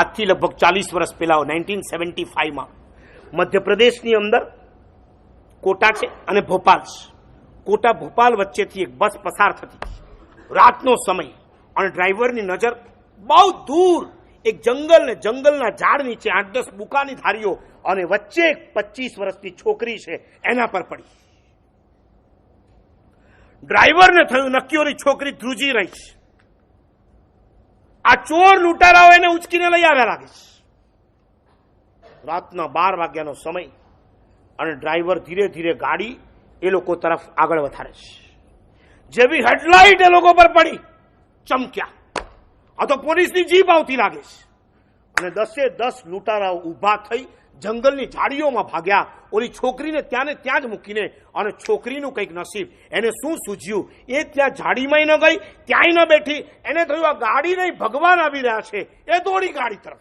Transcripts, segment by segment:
આજથી લગભગ ચાલીસ વર્ષ પહેલા નાઇન્ટીન સેવન્ટી ફાઇવમાં મધ્યપ્રદેશની અંદર કોટા છે અને ભોપાલ છે. કોટા ભોપાલ વચ્ચેથી એક બસ પસાર થતી રાતનો સમય અને ડ્રાઈવરની નજર બહુ દૂર. એક જંગલ ને જંગલના ઝાડ નીચે આઠ દસ બુકાની ધારીઓ અને વચ્ચે એક પચીસ વર્ષની છોકરી છે, એના પર પડી. ડ્રાઈવરને થયું નક્કીઓની છોકરી ધ્રુજી રહી છે આ ચોર લૂંટારાઓ એને ઉચકીને લઈ આવ્યા લાગે છે. રાતના બાર વાગ્યાનો સમય અને ડ્રાઈવર ધીરે ધીરે ગાડી એ લોકો તરફ આગળ વધારે છે. જેવી હેડલાઇટ એ લોકો પર પડી, ચમક્યા. આ તો પોલીસની જીપ આવતી લાગે છે. અને દસે દસ લૂંટારાઓ ઊભા થઈ જંગલની ઝાડીઓમાં ભાગ્યા. ઓલી છોકરીને ત્યાં ને ત્યાં જ મૂકીને અને છોકરીનું કંઈક નસીબ. એને શું સૂઝ્યું? એ ત્યાં ઝાડીમાંય ન ગઈ, ત્યાંય ન બેઠી. એને થયું આ ગાડી નહીં, ભગવાન આવી રહ્યા છે. એ દોડી ગાડી તરફ.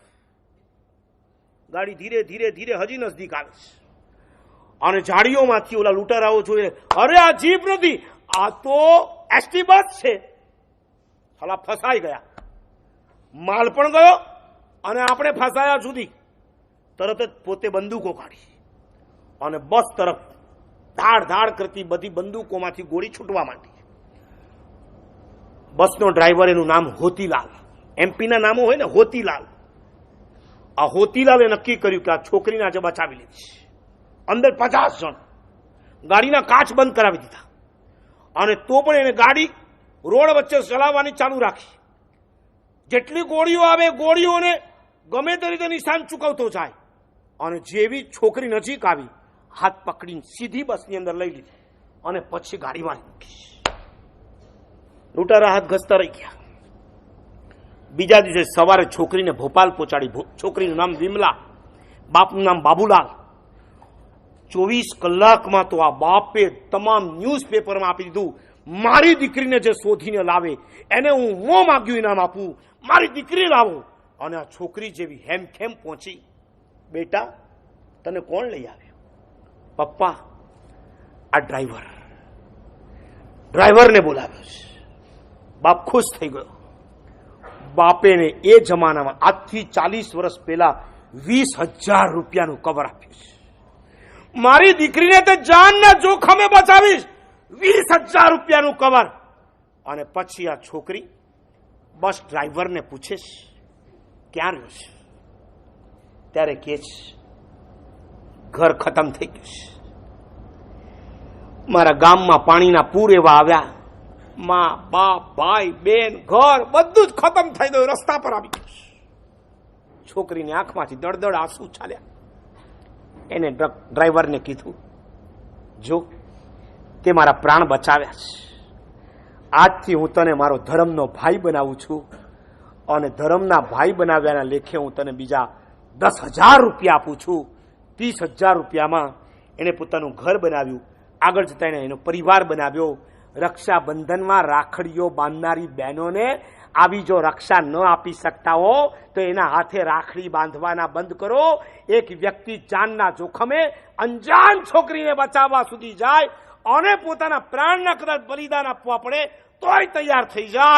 ગાડી ધીરે ધીરે ધીરે હજી નજદીક આવે છે. અને ઝાડીઓમાંથી ઓલા લૂંટારાઓ જોઈએ અરે, આ જીપ નથી. આ તો એસટી બસ છે. હલા ફસાઈ ગયા. માલ પણ ગયો અને આપણે ફસાયા સુધી તરત જ પોતે બંદૂકો કાઢી અને બસ તરફ ધાડ ધાડ કરતી બધી બંદૂકોમાંથી ગોળી છૂટવા માંડી. બસનો ડ્રાઈવર એનું નામ હોતીલાલ. એમપીના નામો હોય ને હોતીલાલ. આ હોતીલાલે નક્કી કર્યું કે આ છોકરીને આજે બચાવી લીધી અંદર પચાસ જણ. ગાડીના કાચ બંધ કરાવી દીધા. અને તો પણ એને ગાડી રોડ વચ્ચે ચલાવવાની ચાલુ રાખી. જેટલી ગોળીઓ આવે ગોળીઓને ગમે તે રીતે નિશાન ચૂકવતો જાય. અને જેવી છોકરી નજીક આવી, હાથ પકડીને સીધી બસની અંદર લઈ લીધી અને પછી ગાડીમાં મૂકી. લૂંટારા હાથ ઘસતા રહી ગયા. બીજા દિવસે સવારે છોકરીને ભોપાલ પહોંચાડી છોકરીનું નામ વિમલા, બાપનું નામ બાબુલાલ. ચોવીસ કલાકમાં તો આ બાપે તમામ ન્યૂઝ પેપરમાં આપી દીધું, મારી દીકરીને જે શોધીને લાવે, એને હું મો માગ્યું ઇનામ આપું. મારી દીકરી લાવો. અને આ છોકરી જેવી હેમખેમ પહોંચી. બેટા, તને કોણ લઈ આવ્યો? પપ્પા, આ ડ્રાઈવર. ડ્રાઈવરને બોલાવ્યો છે. બાપ ખુશ થઈ ગયો. બાપેને એ જમાનામાં આજથી ચાલીસ વર્ષ પહેલા વીસ હજાર રૂપિયાનું કવર આપ્યું છે. મારી દીકરીને તે જાનના જોખમે બચાવીશ. વીસ હજાર રૂપિયાનું કવર. અને પછી આ છોકરી બસ ડ્રાઈવરને પૂછે છે, ક્યાં રહ્યો છે? ત્યારે કે ઘર ખતમ થઈ ગયું છે. મારા ગામમાં પાણીના પૂર એવા આવ્યા. માં, બાપ, ભાઈ, બેન, ઘર બધું જ ખતમ થઈ ગયું, રસ્તા પર આવી ગયું છોકરીની આંખમાંથી દળદળ આંસુ ચાલ્યા. એને ડ્રાઈવરને કીધું, જો, તે મારા પ્રાણ બચાવ્યા છે. આજથી હું તને મારો ધર્મનો ભાઈ બનાવું છું અને ધર્મના ભાઈ બનાવ્યાના લેખે હું તને બીજા દસ હજાર રૂપિયા આપું છું. ત્રીસ હજાર રૂપિયામાં એણે પોતાનું ઘર બનાવ્યું. આગળ જતા એણે એનો પરિવાર બનાવ્યો. રક્ષાબંધનમાં રાખડીઓ બાંધનારી બહેનોને આવી જો રક્ષા ન આપી શકતા હો, તો એના હાથે રાખડી બાંધવાના બંધ કરો. એક વ્યક્તિ જાનના જોખમે અંજાન છોકરીને બચાવવા સુધી જાય અને પોતાના પ્રાણના કદાચ બલિદાન આપવા પડે, તોય તૈયાર થઈ જાય.